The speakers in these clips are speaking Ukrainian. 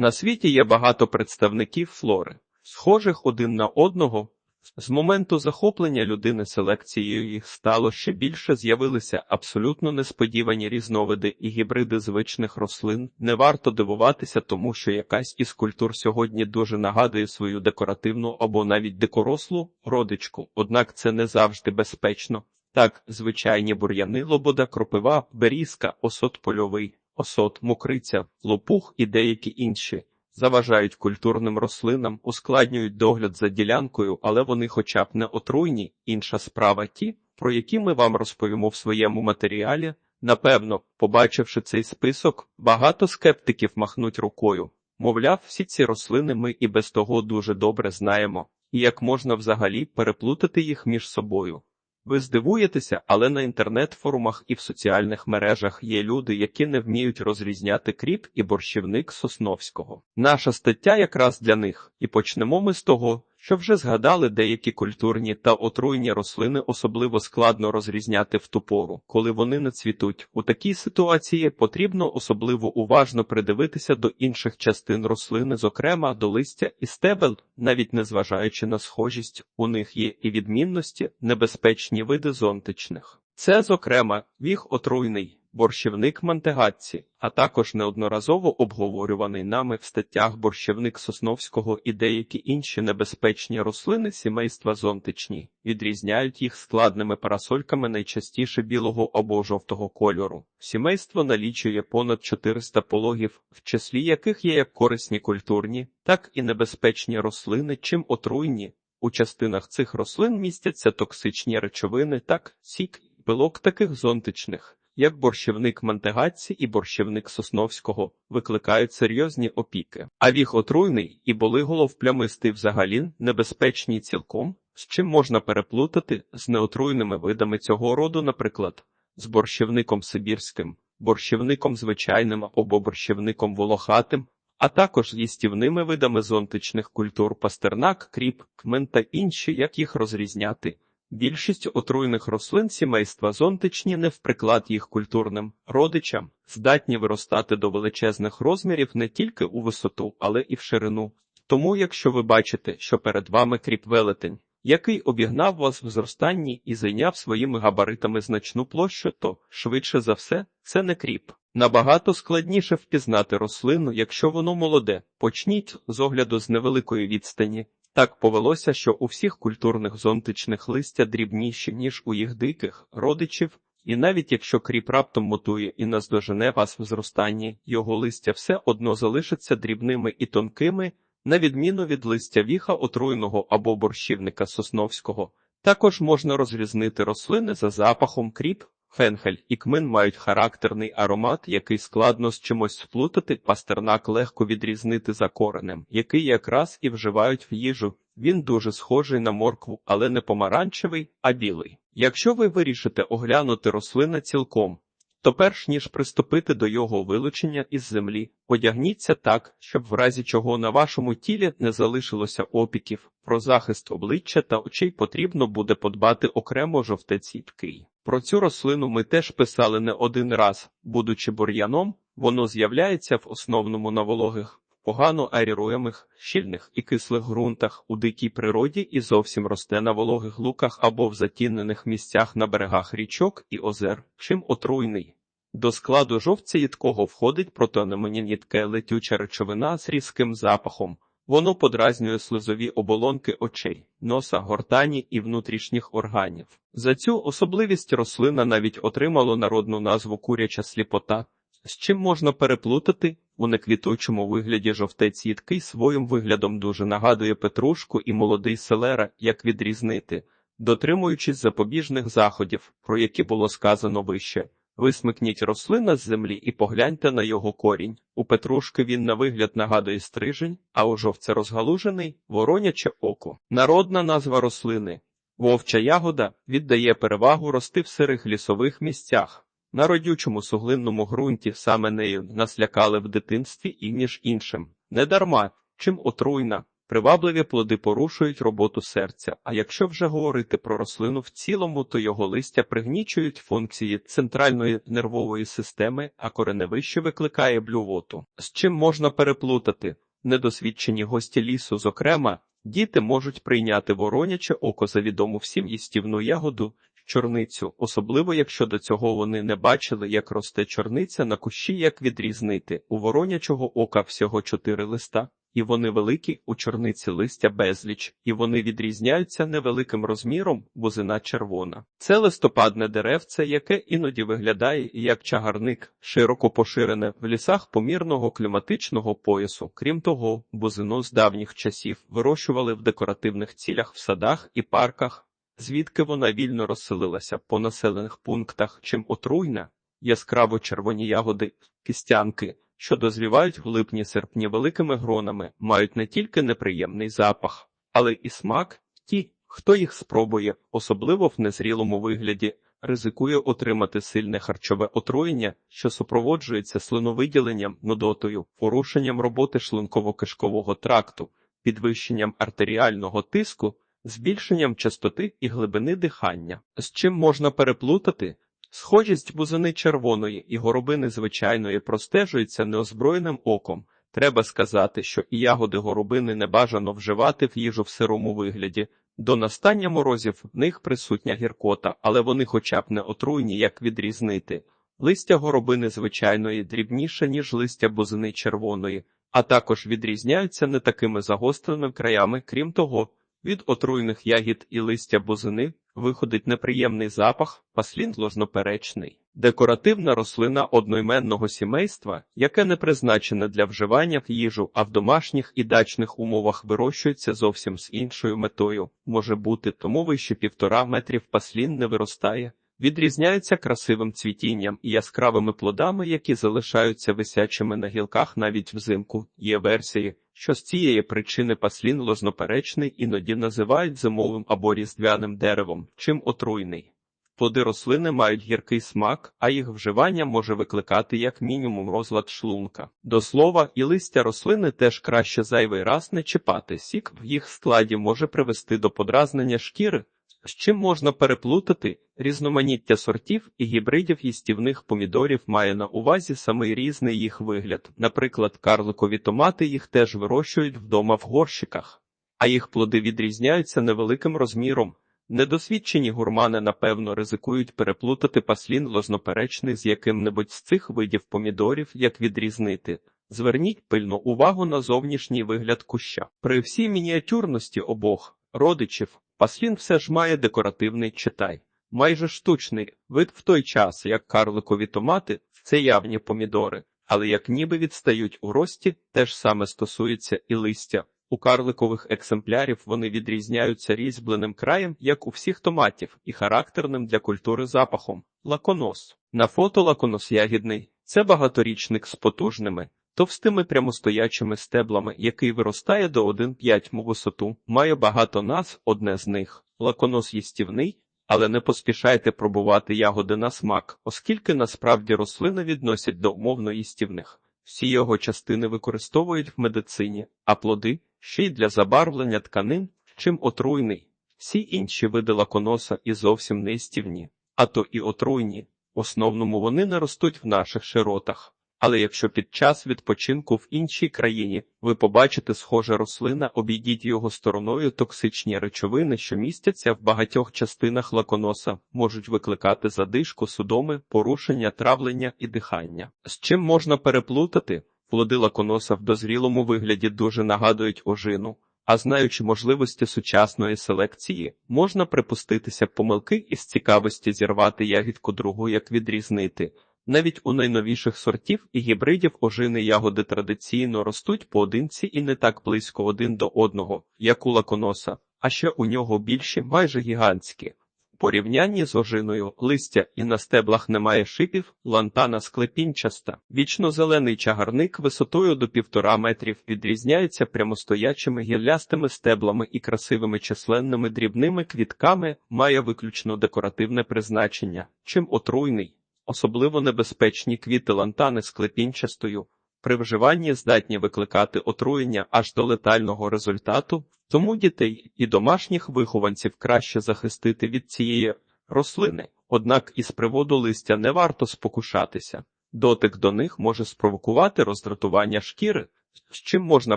На світі є багато представників флори, схожих один на одного. З моменту захоплення людини селекцією їх стало ще більше, з'явилися абсолютно несподівані різновиди і гібриди звичних рослин. Не варто дивуватися, тому що якась із культур сьогодні дуже нагадує свою декоративну або навіть дикорослу родичку, однак це не завжди безпечно. Так, звичайні бур'яни, лобода, кропива, берізка, осот польовий, осот, мокриця, лопух і деякі інші заважають культурним рослинам, ускладнюють догляд за ділянкою, але вони хоча б не отруйні. Інша справа ті, про які ми вам розповімо в своєму матеріалі. Напевно, побачивши цей список, багато скептиків махнуть рукою. Мовляв, всі ці рослини ми і без того дуже добре знаємо, і як можна взагалі переплутати їх між собою. Ви здивуєтеся, але на інтернет-форумах і в соціальних мережах є люди, які не вміють розрізняти кріп і борщівник Сосновського. Наша стаття якраз для них, і почнемо ми з того, що вже згадали деякі культурні та отруйні рослини особливо складно розрізняти в ту пору, коли вони не цвітуть. У такій ситуації потрібно особливо уважно придивитися до інших частин рослини, зокрема до листя і стебел, навіть незважаючи на схожість, у них є і відмінності, небезпечні види зонтичних. Це, зокрема, віг отруйний, борщівник мантегатці, а також неодноразово обговорюваний нами в статтях борщівник Сосновського і деякі інші небезпечні рослини сімейства зонтичні, відрізняють їх складними парасольками найчастіше білого або жовтого кольору. Сімейство налічує понад 400 пологів, в числі яких є як корисні культурні, так і небезпечні рослини, чим отруйні. У частинах цих рослин містяться токсичні речовини, так, сік, пилок таких зонтичних як борщівник Мантегатці і борщівник Сосновського, викликають серйозні опіки. А віг отруйний і болиголов плямистий взагалі небезпечні цілком, з чим можна переплутати з неотруйними видами цього роду, наприклад, з борщівником сибірським, борщівником звичайним або борщівником волохатим. А також з їстівними видами зонтичних культур пастернак, кріп, кмен та інші, як їх розрізняти. Більшість отруйних рослин сімейства зонтичні не в приклад їх культурним родичам, здатні виростати до величезних розмірів не тільки у висоту, але і в ширину. Тому, якщо ви бачите, що перед вами кріп велетень, який обігнав вас в зростанні і зайняв своїми габаритами значну площу, то, швидше за все, це не кріп. Набагато складніше впізнати рослину, якщо воно молоде. Почніть з огляду з невеликої відстані. Так повелося, що у всіх культурних зонтичних листя дрібніші, ніж у їх диких родичів, і навіть якщо кріп раптом мотує і наздожене вас в зростанні, його листя все одно залишаться дрібними і тонкими, на відміну від листя віха отруйного або борщівника сосновського. Також можна розрізнити рослини за запахом кріп, Фенхель і кмин мають характерний аромат, який складно з чимось сплутати, пастернак легко відрізнити за коренем, який якраз і вживають в їжу. Він дуже схожий на моркву, але не помаранчевий, а білий. Якщо ви вирішите оглянути рослина цілком, то перш ніж приступити до його вилучення із землі, одягніться так, щоб в разі чого на вашому тілі не залишилося опіків. Про захист обличчя та очей потрібно буде подбати окремо жовтеціпкий. Про цю рослину ми теж писали не один раз, будучи бур'яном, воно з'являється в основному на вологих, погано аеруємих, щільних і кислих ґрунтах у дикій природі і зовсім росте на вологих луках або в затінених місцях на берегах річок і озер, чим отруйний. До складу жовця їдкого входить протономенінітка летюча речовина з різким запахом. Воно подразнює слизові оболонки очей, носа, гортані і внутрішніх органів. За цю особливість рослина навіть отримала народну назву куряча сліпота, з чим можна переплутати у неквітучому вигляді жовтець їдкий своїм виглядом дуже нагадує петрушку і молодий селера, як відрізнити, дотримуючись запобіжних заходів, про які було сказано вище. Висмикніть рослина з землі і погляньте на його корінь. У петрушки він на вигляд нагадує стрижень, а у жовце розгалужений вороняче око. Народна назва рослини. Вовча ягода віддає перевагу рости в сирих лісових місцях. На родючому суглинному ґрунті саме нею нас лякали в дитинстві і між іншим. Недарма, чим отруйна, Привабливі плоди порушують роботу серця, а якщо вже говорити про рослину в цілому, то його листя пригнічують функції центральної нервової системи, а кореневище викликає блювоту. З чим можна переплутати? Недосвідчені гості лісу, зокрема, діти можуть прийняти вороняче око за відому всім їстівну ягоду, чорницю, особливо якщо до цього вони не бачили, як росте чорниця на кущі, як відрізнити. У воронячого ока всього чотири листа, і вони великі, у чорниці листя безліч, і вони відрізняються невеликим розміром, бузина червона. Це листопадне деревце, яке іноді виглядає як чагарник, широко поширене в лісах помірного кліматичного поясу. Крім того, бузину з давніх часів вирощували в декоративних цілях в садах і парках звідки вона вільно розселилася по населених пунктах, чим отруйна, яскраво червоні ягоди, кістянки, що дозрівають в липні-серпні великими гронами, мають не тільки неприємний запах, але і смак. Ті, хто їх спробує, особливо в незрілому вигляді, ризикує отримати сильне харчове отруєння, що супроводжується слиновиділенням, нудотою, порушенням роботи шлунково-кишкового тракту, підвищенням артеріального тиску збільшенням частоти і глибини дихання. З чим можна переплутати? Схожість бузини червоної і горобини звичайної простежується неозброєним оком. Треба сказати, що і ягоди горобини не бажано вживати в їжу в сирому вигляді. До настання морозів в них присутня гіркота, але вони хоча б не отруйні, як відрізнити. Листя горобини звичайної дрібніше, ніж листя бузини червоної, а також відрізняються не такими загостреними краями, крім того, від отруйних ягід і листя бузини виходить неприємний запах, паслін ложноперечний. Декоративна рослина одноіменного сімейства, яке не призначене для вживання в їжу, а в домашніх і дачних умовах вирощується зовсім з іншою метою, може бути, тому вище півтора метрів паслін не виростає. Відрізняється красивим цвітінням і яскравими плодами, які залишаються висячими на гілках навіть взимку. Є версії, що з цієї причини паслін лозноперечний іноді називають зимовим або різдвяним деревом, чим отруйний. Плоди рослини мають гіркий смак, а їх вживання може викликати як мінімум розлад шлунка. До слова, і листя рослини теж краще зайвий раз не чіпати. Сік в їх складі може привести до подразнення шкіри, з чим можна переплутати різноманіття сортів і гібридів їстівних помідорів має на увазі самий різний їх вигляд. Наприклад, карликові томати їх теж вирощують вдома в горщиках, а їх плоди відрізняються невеликим розміром. Недосвідчені гурмани, напевно, ризикують переплутати паслін лозноперечний з яким-небудь з цих видів помідорів, як відрізнити. Зверніть пильну увагу на зовнішній вигляд куща. При всій мініатюрності обох родичів Паслін все ж має декоративний читай, майже штучний вид в той час, як карликові томати це явні помідори, але як ніби відстають у рості, теж саме стосується і листя. У карликових екземплярів вони відрізняються різьбленим краєм, як у всіх томатів, і характерним для культури запахом. Лаконос. На фото лаконос ягідний це багаторічник з потужними, товстими прямостоячими стеблами, який виростає до 1,5 висоту, має багато назв, одне з них лаконос їстівний, але не поспішайте пробувати ягоди на смак, оскільки насправді рослини відносять до умовно їстівних. Всі його частини використовують в медицині, а плоди ще й для забарвлення тканин, чим отруйний. Всі інші види лаконоса і зовсім не їстівні, а то і отруйні. В основному вони не ростуть в наших широтах. Але якщо під час відпочинку в іншій країні ви побачите схоже рослина, обійдіть його стороною токсичні речовини, що містяться в багатьох частинах лаконоса, можуть викликати задишку, судоми, порушення, травлення і дихання. З чим можна переплутати? Плоди лаконоса в дозрілому вигляді дуже нагадують ожину, а знаючи можливості сучасної селекції, можна припуститися помилки із цікавості зірвати ягідку другу, як відрізнити. Навіть у найновіших сортів і гібридів ожини ягоди традиційно ростуть поодинці і не так близько один до одного, як у лаконоса, а ще у нього більші, майже гігантські. В порівнянні з ожиною листя і на стеблах немає шипів, лантана склепінчаста. Вічно зелений чагарник висотою до півтора метрів відрізняється прямостоячими гіллястими стеблами і красивими численними дрібними квітками, має виключно декоративне призначення, чим отруйний. Особливо небезпечні квіти лантани з клепінчастою, при вживанні здатні викликати отруєння аж до летального результату, тому дітей і домашніх вихованців краще захистити від цієї рослини. Однак із приводу листя не варто спокушатися. Дотик до них може спровокувати роздратування шкіри, з чим можна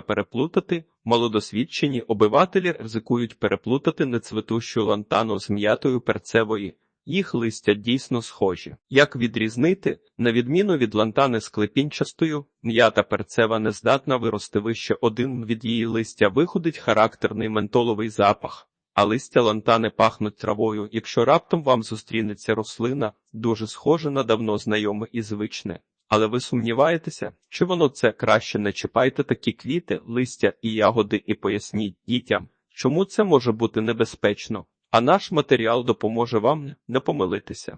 переплутати. Малодосвідчені обивателі ризикують переплутати нецвітущу лантану з м'ятою перцевої. Їх листя дійсно схожі. Як відрізнити, на відміну від лантани з клепінчастою, м'ята перцева не здатна вирости вище один від її листя виходить характерний ментоловий запах, а листя лантани пахнуть травою. Якщо раптом вам зустрінеться рослина, дуже схожа на давно знайоме і звичне. Але ви сумніваєтеся, чи воно це краще не чіпайте такі квіти, листя і ягоди і поясніть дітям, чому це може бути небезпечно, а наш матеріал допоможе вам не помилитися.